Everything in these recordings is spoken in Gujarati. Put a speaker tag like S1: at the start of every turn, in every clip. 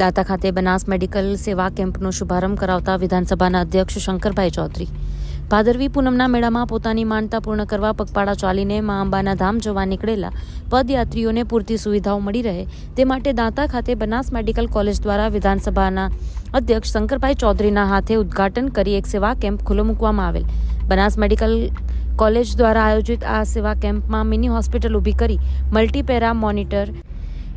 S1: દાતા ખાતે બનાસ મેડિકલ સેવા કેમ્પનો શુભારંભ કરાવતા વિધાનસભાના અધ્યક્ષ શંકરભાઈ ચૌધરી. ભાદરવી પૂનમના મેળામાં પોતાની માનતા પૂર્ણ કરવા પગપાળા ચાલીને મા અંબાના ધામ જવા નીકળેલા પદયાત્રીઓને પૂરતી સુવિધાઓ મળી રહે તે માટે દાંતા ખાતે બનાસ મેડિકલ કોલેજ દ્વારા વિધાનસભાના અધ્યક્ષ શંકરભાઈ ચૌધરીના હાથે ઉદ્ઘાટન કરી એક સેવા કેમ્પ ખુલ્લો મૂકવામાં આવેલ. બનાસ મેડિકલ કોલેજ દ્વારા આયોજિત આ સેવા કેમ્પમાં મિની હોસ્પિટલ ઊભી કરી multipara monitor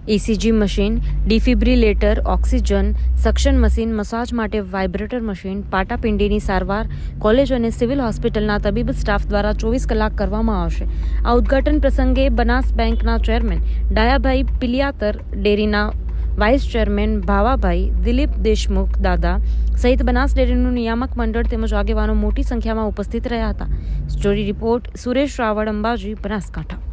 S1: ECG machine defibrillator oxygen suction machine massage માટે વાઇબ્રેટર મશીન પાટાપિંડીની સારવાર કોલેજ અને સિવિલ હોસ્પિટલના તબીબ સ્ટાફ દ્વારા ચોવીસ કલાક કરવામાં આવશે. આ ઉદ્ઘાટન પ્રસંગે બનાસ બેંકના ચેરમેન ડાયાભાઈ પિલિયાતર, ડેરીના વાઇસ ચેરમેન ભાવાભાઈ, દિલીપ દેશમુખ દાદા સહિત બનાસ ડેરીનું નિયામક મંડળ તેમજ આગેવાનો મોટી સંખ્યામાં ઉપસ્થિત રહ્યા હતા. Story report Suresh Raval Ambaji, Banaskantha.